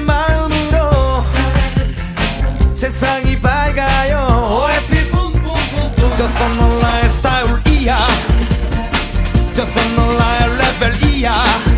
행복한 마음으로 세상이 밝아요. 해피 뿜뿜뿜 저서 놀라의 스타일이야 저서 놀라의 레벨이야